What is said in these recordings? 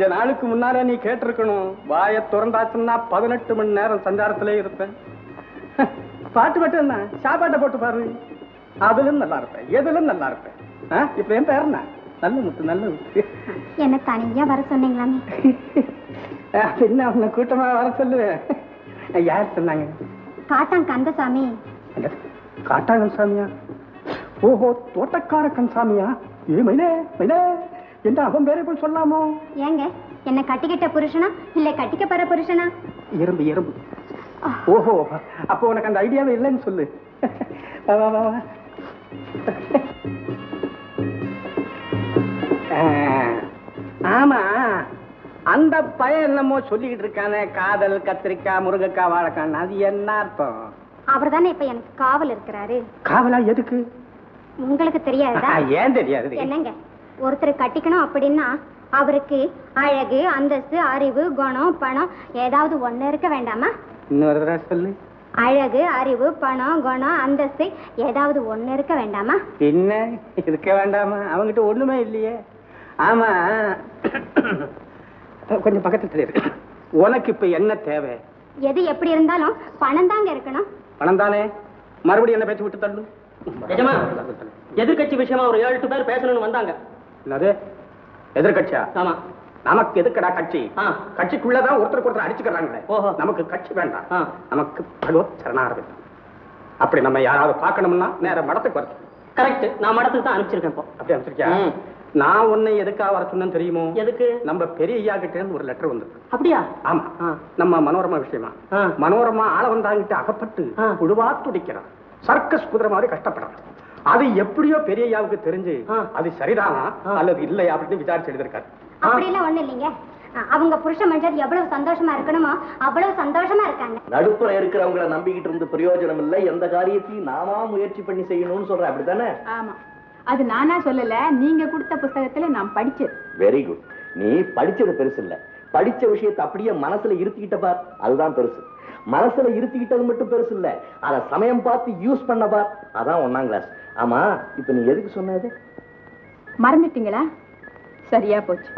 கொஞ்ச நாளுக்கு முன்னாலே நீ கேட்டிருக்கணும். வாய திறந்தாச்சுன்னா பதினெட்டு மணி நேரம் சஞ்சாரத்திலே இருப்பேன். பாட்டு மட்டும் என்ன? சாப்பாட்டை போட்டு பாரு. அதிலும் நல்லா இருப்பேன். எதிலும் நல்லா இருப்பேன். இப்ப என் பேர் என்ன? நல்ல முத்து நல்ல முத்து. என்ன தனியா வர சொன்னீங்களாமே என்ன உன்னை கூட்டமா வர சொல்லுவேன். யார் சொன்னாங்க? காட்டான் கந்தசாமி. காட்டாங்கன் சாமியா? ஓஹோ தோட்டக்கார கன்சாமியா ஏ மைனே மைனே. என்ன அவன் பேரை போய் சொல்லாமோ? ஏங்க என்ன கட்டிக்கிட்ட புருஷனா? இல்ல கட்டிக்க போற புருஷனா? எறும்பு எறும்பு. ஓஹோ அப்போ உனக்கு அந்த ஐடியாவே இல்லைன்னு சொல்லு. ஆமா அந்த பையன் என்னமோ சொல்லிக்கிட்டு இருக்கானே காதல் கத்திரிக்காய் முருங்கைக்காய் வாழைக்காய் அது என்ன அர்த்தம்? அவர் தானே இப்ப எனக்கு காவல் இருக்கிறாரு. காவலா எதுக்கு? உங்களுக்கு தெரியாதா ஏன் தெரியாது? என்னங்க? ஒருத்தர் கட்டிக்கணும் அப்படின்னா அவருக்கு அழகு அந்தஸ்து அறிவு குணம் பணம் ஏதாவது ஒண்ணு இருக்க வேண்டாமா? இன்னொரு தடவை சொல்லு. அழகு அறிவு பணம் குணம் அந்தஸ்து ஏதாவது ஒண்ணு இருக்க வேண்டாமா? என்ன? இருக்க வேண்டாமா? அவங்கிட்ட ஒண்ணுமே இல்லையே. ஆமா. கொஞ்சம் பக்கத்துல இருக்கு உனக்கு இப்ப என்ன தேவை? எது எப்படி இருந்தாலும் பணம் தாங்க இருக்கணும். பணம் தானே? மறுபடியும் என்ன பேச்சு விட்டு தள்ளு? நிஜமா? எதிர்க்கட்சி விஷயமா ஒரு ஏழு எட்டு பேர் பேசணும்னு வந்தாங்க. என்னது எதிர்கட்சியா ஆமா. நமக்கு எதுக்குடா கட்சி. கட்சிக்குள்ளதான் ஒருத்தருக்கு ஒருத்தர் அடிச்சுக்கிறாங்களே. நமக்கு கட்சி வேண்டாம். நமக்கு பகவத் சரணாரவிந்தம் அப்படி நம்ம யாராவது பார்க்கணும்னா நேர மடத்துக்கு வரணும் கரெக்ட். நான் மடத்துக்கு தான் அனுப்பிச்சிருக்கேன் இப்போ. அப்படி அனுப்பிச்சிருக்கியா? ம். நான் உன்னை எதுக்காக வர சொன்னேன்னு தெரியுமோ? எதுக்கு? நம்ம பெரிய ஐயா கிட்ட இருந்து ஒரு லெட்டர் வந்திருக்கு. அப்படியா? ஆமா. நம்ம மனோரமா விஷயமா. மனோரமா ஆள வந்தாங்கிட்ட அகப்பட்டு ஆ. புழுவா துடிக்கிறான். சர்க்கஸ் குதிரை மாதிரி கஷ்டப்படுறான். அது எப்படியோ பெரிய ஐயாவுக்கு தெரிஞ்சு. அது சரிதானா. அல்லது இல்லையா அப்படின்னு விசாரிச்சு எழுதிருக்காரு அப்படிலாம் ஒண்ணு இல்லைங்க. அவங்க புருஷன் மனுஷன் எவ்வளவு சந்தோஷமா இருக்கணுமோ அவ்வளவு சந்தோஷமா இருக்காங்க. நடுப்புற இருக்கிறவங்கள நம்பிக்கிட்டு இருந்து பிரயோஜனம் இல்லை எந்த காரியத்தையும் நாமா முயற்சி பண்ணி செய்யணும்னு சொல்றேன் அப்படித்தானே? ஆமா. அது நானா சொல்லல நீங்க கொடுத்த புஸ்தகத்துல நான் படிச்சது. வெரி குட் நீ படிச்சது பெருசு இல்ல. படிச்ச விஷயத்தை அப்படியே மனசுல இருத்திக்கிட்ட பார் அதுதான் பெருசு. மனசுல இருத்திக்கிட்டது மட்டும் பெருசு இல்ல. அத சமயம் பார்த்து யூஸ் பண்ண பார். அதான் ஒண்ணாம் கிளாஸ் ஆமா இப்ப நீ எதுக்கு சொன்னது மறந்துட்டீங்களா? சரியா போச்சு.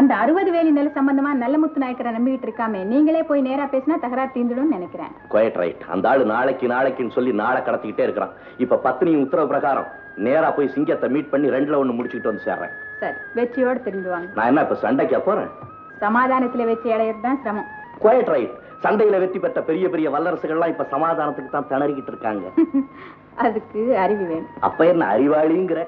அந்த அறுபது வேலி நில சம்பந்தமா நல்லமுத்து நாயக்கரை நம்பிக்கிட்டு இருக்காமே நீங்களே போய் நேரா பேசினா தகராறு தீந்துடும் நினைக்கிறேன். குவைட் ரைட் அந்த ஆளு நாளைக்கு நாளைக்குன்னு சொல்லி நாளை கடத்திக்கிட்டே இருக்கிறான். இப்ப பத்னி உத்தரவு பிரகாரம் நேரா போய் சிங்கத்தை மீட் பண்ணி ரெண்டுல ஒண்ணு முடிச்சுக்கிட்டு வந்து சேர்றேன். சரி வெற்றியோட திரும்புவாங்க நான் என்ன இப்ப சண்டைக்கா போறேன்? சமாதானத்துல வெற்றி அடையிறது தான் சிரமம். குவைட் ரைட் சண்டையில வெற்றி பெற்ற பெரிய பெரிய வல்லரசுகள்லாம் இப்ப சமாதானத்துக்கு தான் திணறிக்கிட்டு இருக்காங்க. அதுக்கு அறிவு வேணும். அப்ப என்ன அறிவாளிங்கிற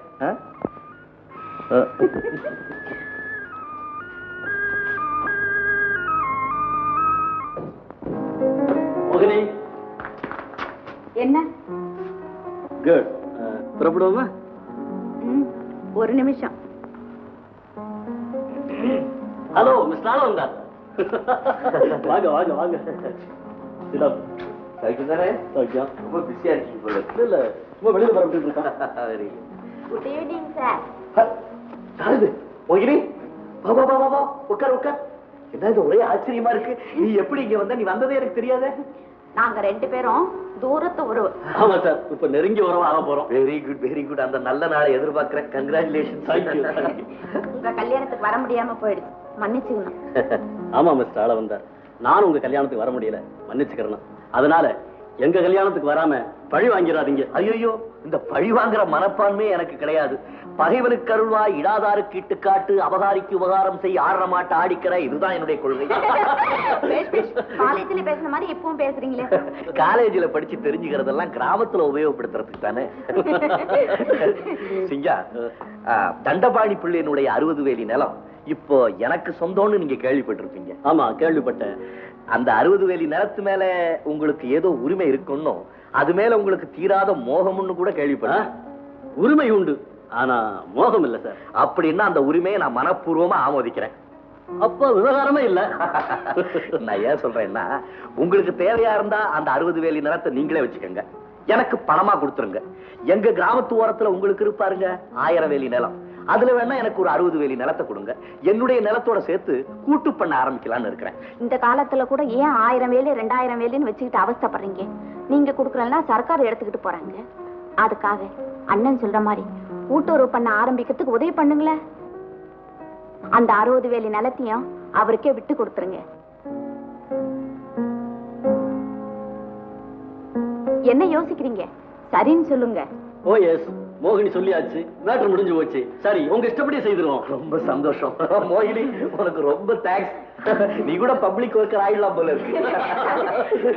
என்ன? குட் புறப்படுவோமா? ஒரு நிமிஷம். ஹலோ மிஸ் நானும் வந்தார் வாங்க வாங்க வாங்க. சிடம் சௌக்கியம்தானே? சௌக்கியம். ரொம்ப பிஸியா இருக்கீங்க போல. இல்ல சும்மா வெளியில பரப்பிட்டு இருக்கான் Very good. Good evening sir ஹ, யாரது? மோகினி? வா வா வா உட்கார் உட்கார். என்ன இது ஒரே ஆச்சரியமா இருக்கு. நீ எப்படி இங்க வந்த? நீ வந்ததே எனக்கு தெரியாதே. நாங்க ரெண்டு பேரும் தூரத்து உறவு ஆமா சார் இப்ப நெருங்கி உறவா ஆக போறோம். வெரி குட் வெரி குட் அந்த நல்ல நாளை எதிர்பார்க்கிறேன் கங்க்ராச்சுலேஷன் உங்க கல்யாணத்துக்கு வர முடியாம போயிடுச்சு. மன்னிச்சுக்கணும். ஆமா மிஸ்டர் ஆள வந்தார் நானும் உங்க கல்யாணத்துக்கு வர முடியல. மன்னிச்சுக்கிறேன். அதனால எங்க கல்யாணத்துக்கு வராம பழி வாங்கிடாதீங்க. ஐயோ இந்த பழி வாங்குற மனப்பான்மை எனக்கு கிடையாது. பகைவனுக்கு அருள்வாய் இடாதாருக்கு இட்டு காட்டு அபகாரிக்கு உபகாரம் செய் ஆடுற மாட்ட ஆடிக்கிற இதுதான் என்னுடைய கொள்கை. காலேஜ்ல பேசுன மாதிரி இப்பவும் பேசுறீங்களே. காலேஜ்ல படிச்சு தெரிஞ்சுக்கிறதெல்லாம் கிராமத்துல உபயோகப்படுத்துறதுக்கு தானே? சிங்கா தண்டபாணி பிள்ளையினுடைய அறுபது வேலி நிலம். இப்போ எனக்கு சொந்தம்னு நீங்க கேள்விப்பட்டிருப்பீங்க. ஆமா கேள்விப்பட்டேன். அந்த அறுபது வேலி நிலத்து மேல உங்களுக்கு ஏதோ உரிமை இருக்குன்னும் அது மேல உங்களுக்கு தீராத மோகம்னு கூட? கேள்விப்பட்டேன். உரிமை உண்டு ஆனா மோகம் இல்ல சார். அப்படின்னா அந்த உரிமையை நான் மனப்பூர்வமா ஆமோதிக்கிறேன். அப்ப விவகாரமே இல்ல. நான் ஏன் சொல்றேன்னா உங்களுக்கு தேவையா இருந்தா அந்த அறுபது வேலி நிலத்தை நீங்களே வச்சுக்கோங்க. எனக்கு பணமா கொடுத்துருங்க. எங்க கிராமத்து ஓரத்துல உங்களுக்கு இருப்பாருங்க ஆயிரம் வேலி நிலம். அதுல வேணா எனக்கு ஒரு அறுபது வேலி நிலத்தை கொடுங்க. என்னுடைய நிலத்தோட சேர்த்து கூட்டு பண்ண ஆரம்பிக்கலாம்னு இருக்கிறேன். இந்த காலத்துல கூட ஏன் ஆயிரம் வேலி ரெண்டாயிரம் வேலின்னு வச்சுக்கிட்டு அவஸ்தைப்படுறீங்க? நீங்க குடுக்கறதெல்லாம் சர்க்கார் எடுத்துக்கிட்டு போறாங்க. அதுக்காக அண்ணன் சொல்ற மாதிரி கூட்டுறவு பண்ண ஆரம்பிக்கிறதுக்கு உதவி பண்ணுங்களேன். அந்த அறுபது வேலி நிலத்தையும் அவருக்கே விட்டு கொடுத்துருங்க. என்ன யோசிக்கிறீங்க? சரின்னு சொல்லுங்க. ஓ எஸ் மோகினி சொல்லியாச்சு மேட்டர் முடிஞ்சு போச்சு. சரி உங்க இஷ்டப்படியே செய்திருவோம். ரொம்ப சந்தோஷம். மோகினி உனக்கு ரொம்ப தேங்க்ஸ் நீ கூட பப்ளிக் ஒர்க்கர் ஆயிடலாம் போல இருக்கு.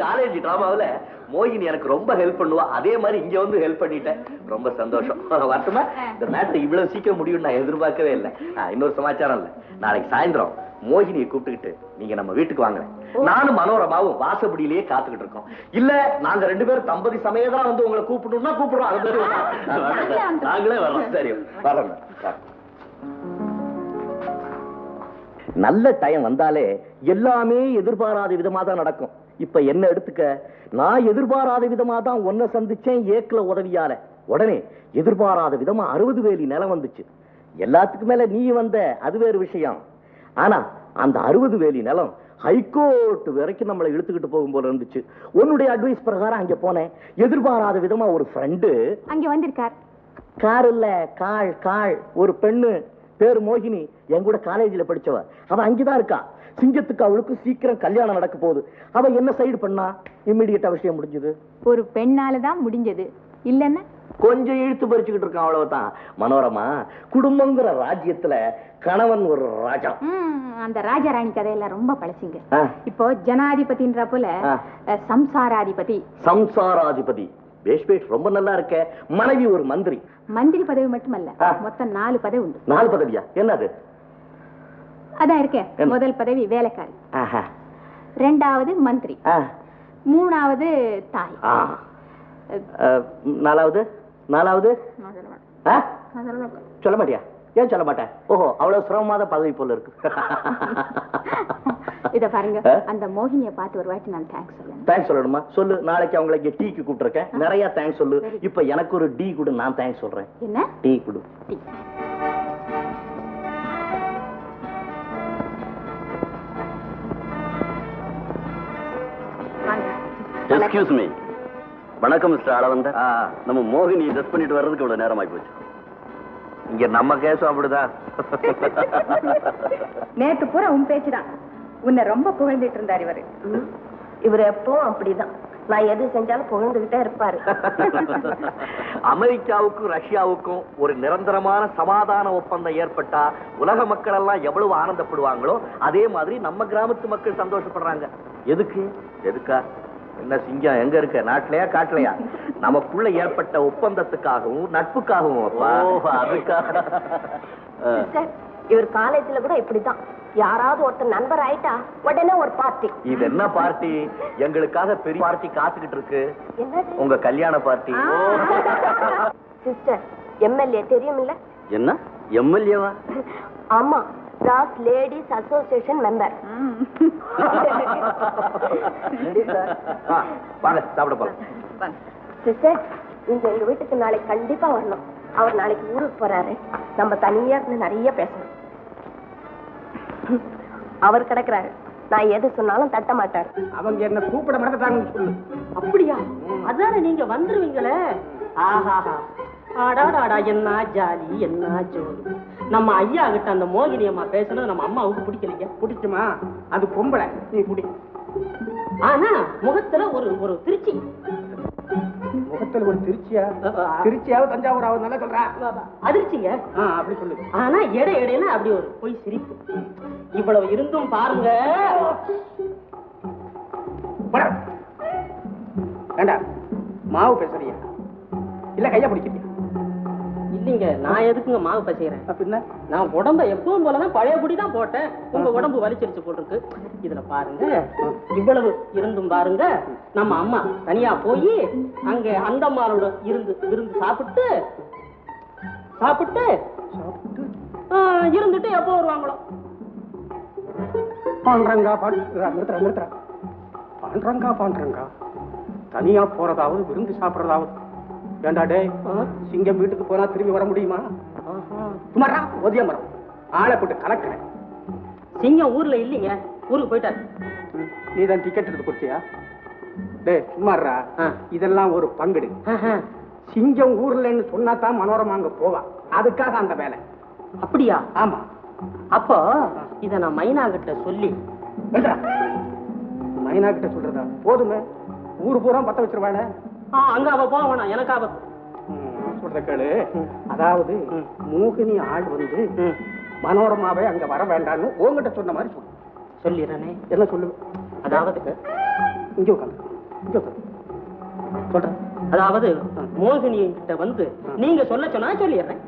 காலேஜ் டிராமாவுல மோகினி எனக்கு ரொம்ப ஹெல்ப் பண்ணுவா. அதே மாதிரி இங்க வந்து ஹெல்ப் பண்ணிட்டேன். ரொம்ப சந்தோஷம். வரட்டுமா இந்த மேட்டர் இவ்வளவு சீக்கிரம் முடியும் நான் எதிர்பார்க்கவே இல்லை. இன்னொரு சமாச்சாரம் இல்ல. நாளைக்கு சாயந்தரம் மோகினியை கூப்பிட்டுக்கிட்டு நீங்க நம்ம வீட்டுக்கு வாங்க. நானும் மனோரமாவும் வாசப்படியிலேயே காத்துக்கிட்டு இருக்கோம். இல்ல நாங்க ரெண்டு பேரும் தம்பதி சமயதான் வந்து உங்களை கூப்பிடணும்னா கூப்பிடுறோம். நாங்களே வரோம். சரி வரோம். நல்ல டைம் வந்தாலே எல்லாமே எதிர்பாராத விதமா தான் நடக்கும். இப்ப என்ன எடுத்துக்க? நான் எதிர்பாராத விதமா தான் உன்னை சந்திச்சேன் ஏக்கல உதவியால. உடனே எதிர்பாராத விதமா அறுபது வேலி நிலம் வந்துச்சு. எல்லாத்துக்கும் மேல நீ வந்த அது வேறு விஷயம். ஆனா அந்த அறுபது வேலி நிலம் ஹைகோர்ட் வரைக்கும் நம்மளை இழுத்துக்கிட்டு போகும் போல இருந்துச்சு. உன்னுடைய அட்வைஸ் பிரகாரம் அங்க போனேன். எதிர்பாராத விதமா ஒரு ஃப்ரெண்டு அங்க வந்திருக்கார். கார் இல்ல காள் காள் ஒரு பெண்ணு பேரு மோகினி என் கூட காலேஜ்ல படிச்சவ. அவ அங்கதான் இருக்கா. சிங்கத்துக்கு அவளுக்கு சீக்கிரம் கல்யாணம் நடக்க போகுது. அவ என்ன சைடு பண்ணா? இம்மிடியட்டா விஷயம் முடிஞ்சது. ஒரு பெண்ணால தான் முடிஞ்சது. இல்லன்னா? கொஞ்சம் இழுத்து பறிச்சுக்கிட்டு இருக்கான் அவ்வளவுதான். மனோரமா குடும்பங்கிற ராஜ்யத்துல கணவன் ஒரு ராஜா. அந்த ராஜாராணி கதையெல்லாம் ரொம்ப பழசிங்க. இப்போ ஜனாதிபதின்ற போல சம்சாராதிபதி. சம்சாராதிபதி. பேஷ் பேஷ் ரொம்ப நல்லா இருக்க. மனைவி ஒரு மந்திரி. மந்திரி பதவி மட்டுமல்ல. மொத்தம் நாலு பதவி உண்டு. நாலு பதவியா? என்னது? அதான் இருக்கே? முதல் பதவி வேலைக்காரி. ரெண்டாவது மந்திரி. மூணாவது தாய். நாலாவது? நாலாவது. சொல்ல மாட்டியா? ஏன் சொல்ல மாட்டேன்? ஓஹோ அவ்வளவு சிரமமாத பதவி போல இருக்கு. இத பாருங்க? அந்த மோகினியை பார்த்து ஒரு வாட்டி நான் தேங்க்ஸ் சொல்லணும் தேங்க்ஸ் சொல்லணுமா? சொல்லு. நாளைக்கு அவங்களை இங்க டீக்கு கூப்பிட்டுருக்கேன். நிறைய தேங்க்ஸ் சொல்லு. இப்ப எனக்கு ஒரு டீ கொடு நான் தேங்க்ஸ் சொல்றேன். என்ன? டீ கொடு. டீ. எக்ஸ்கியூஸ் மீ வணக்கம் மிஸ்டர் அளவந்த நம்ம மோகினி ட்ரெஸ் பண்ணிட்டு வர்றதுக்கு இவ்வளவு நேரம் ஆகி போச்சு. இங்க நம்ம கேஸும் அப்படிதான். நேத்து பூரா உன் பேச்சுதான். உன்னை ரொம்ப புகழ்ந்துட்டு இருந்தார் இவரு. இவர் எப்பவும் அப்படிதான். நான் எது செஞ்சாலும் புகழ்ந்துகிட்டே இருப்பாரு. அமெரிக்காவுக்கும் ரஷ்யாவுக்கும் ஒரு நிரந்தரமான சமாதான ஒப்பந்தம் ஏற்பட்டா உலக மக்கள் எல்லாம் எவ்வளவு ஆனந்தப்படுவாங்களோ அதே மாதிரி நம்ம கிராமத்து மக்கள் சந்தோஷப்படுறாங்க. எதுக்கு? எதுக்கா? என்ன சிங்கம் எங்க இருக்க? நாட்டிலயா காட்டுலயா? நமக்குள்ள ஏற்பட்ட ஒப்பந்தத்துக்காகவும் நட்புக்காகவும் அப்பா. அதுக்காக இவர் காலேஜ்ல கூட இப்படிதான் யாராவது ஒருத்தர் நண்பர் ஆயிட்டா உடனே ஒரு பார்ட்டி இது என்ன பார்ட்டி எங்களுக்காக பெரிய பார்ட்டி காத்துக்கிட்டு இருக்கு. உங்க கல்யாண பார்ட்டி சிஸ்டர் எம்எல்ஏ தெரியும் இல்ல என்ன? எம்எல்ஏவா ஆமா ராஸ் லேடிஸ் அசோசியேஷன் மெம்பர் வாங்க சாப்பிட போலாம் சிஸ்டர் நீங்க எங்க வீட்டுக்கு நாளைக்கு கண்டிப்பா வரணும். அவர் நாளைக்கு ஊருக்கு போறாரு. நம்ம தனியா இருந்து நிறைய பேசணும். அவர் கிடக்குறாரு. நான் எது சொன்னாலும் தட்ட மாட்டாரு. அவங்க என்ன கூப்பிட மறந்துட்டாங்கன்னு சொல்லு. அப்படியா? அதானே நீங்க வந்துருவீங்களே? ஆஹாஹா ஆடாடாடா என்ன ஜாலி என்ன ஜோலி. நம்ம ஐயா கிட்ட அந்த மோகினி அம்மா பேசுனது நம்ம அம்மாவுக்கு பிடிக்கலைங்க. பிடிக்குமா? அது பொம்பளை. நீ குடி. ஆனா முகத்துல ஒரு ஒரு திருச்சி. முகத்துல ஒரு திருச்சியா? திருச்சியாவது தஞ்சாவூராவது நல்லா சொல்றா. அதிர்ச்சிங்க. அப்படி சொல்லு. ஆனா இடை இடையில அப்படி ஒரு பொய் சிரிப்பு. இவ்வளவு இருந்தும் பாருங்க. வேண்டாம் மாவு பேசுறியா? இல்ல கையா பிடிக்கிறியா? இல்லைங்க நான் எதுக்குங்க மாவு பசிக்கிறேன்? அப்படின்னா? நான் உடம்ப எப்பவும் போலதான் பழையபடி தான் போட்டேன். உங்க உடம்பு வலிச்சிருச்சு போட்டிருக்கு இதுல பாருங்க இவ்வளவு இருந்தும் பாருங்க. நம்ம அம்மா தனியா போய் அங்க அந்த அம்மாவோட இருந்து விருந்து சாப்பிட்டு சாப்பிட்டு இருந்துட்டு எப்போ வருவாங்களோ? பாண்டரங்கா பாண்டு நிறுத்துறா நிறுத்துறா. பாண்டரங்கா பாண்டரங்கா. தனியா போறதாவது விருந்து சாப்பிடுறதாவது. ஏண்டா டேய். சிங்கம் வீட்டுக்கு போனா திரும்பி வர முடியுமா? சுமாரா ஒதிய மரம். ஆளை போட்டு கலக்கிறேன் சிங்கம் ஊர்ல இல்லைங்க. ஊருக்கு போயிட்டாரு. நீ தான் டிக்கெட் எடுத்து கொடுத்தியா? டேய் சும்மாறா ஆ. இதெல்லாம் ஒரு பங்குடு. சிங்கம் ஊர்லன்னு சொன்னா தான் மனோரமா அங்க போவா. அதுக்காக அந்த வேலை. அப்படியா? ஆமா. அப்போ இத நான் மைனா கிட்ட சொல்லி. மைனா கிட்ட சொல்றதா? போதுமே. ஊரு பூரா பத்த வச்சிருவானே அங்க அவ போக வேணாம் எனக்கு அவ சொல்ற கேளு. அதாவது மோகினி ஆள் வந்து மனோரமாவே அங்க வர வேண்டாம்னு உங்ககிட்ட சொன்ன மாதிரி சொல்லு. சொல்லிடுறேனே என்ன சொல்லு? அதாவது இங்க உட்காந்து இங்க உட்காந்து சொல்றேன். அதாவது மோகினி கிட்ட வந்து நீங்க சொல்ல சொன்னா சொல்லிடுறேன்.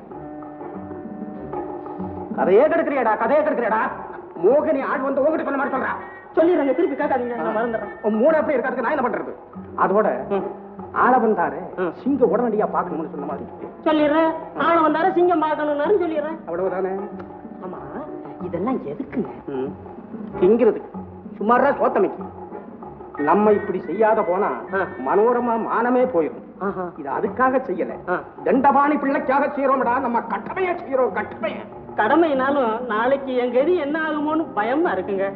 கதையே கெடுக்கிறியாடா கதையே கெடுக்கிறியாடா? மோகினி ஆள் வந்து உங்ககிட்ட சொன்ன மாதிரி சொல்றா. சொல்லிடுறேங்க திருப்பி கேட்காதீங்க நான் மறந்துடுறேன். மூணு அப்படி இருக்கிறதுக்கு நான் என்ன பண்றது? அதோட ஆள வந்தாரு சிங்க உடனடியா பார்க்கணும்னு சொன்ன மாதிரி. சொல்லிடுறேன். ஆள வந்தாரு சிங்கம் பார்க்கணும்னாலும் சொல்லிடுறேன். அவ்வளவுதானே? ஆமா இதெல்லாம் எதுக்குங்க? திங்கிறதுக்கு. சுமாரா சோத்தமைக்கு. நம்ம இப்படி செய்யாத போனா மனோரமா மானமே போயிடும். இது அதுக்காக செய்யல. தண்டபாணி பிள்ளைக்காக செய்யறோம்டா நம்ம கட்டமைய செய்யறோம் கட்டமைய. கடமைனாலும் நாளைக்கு என் கதி என்ன ஆகுமோன்னு பயமா இருக்குங்க.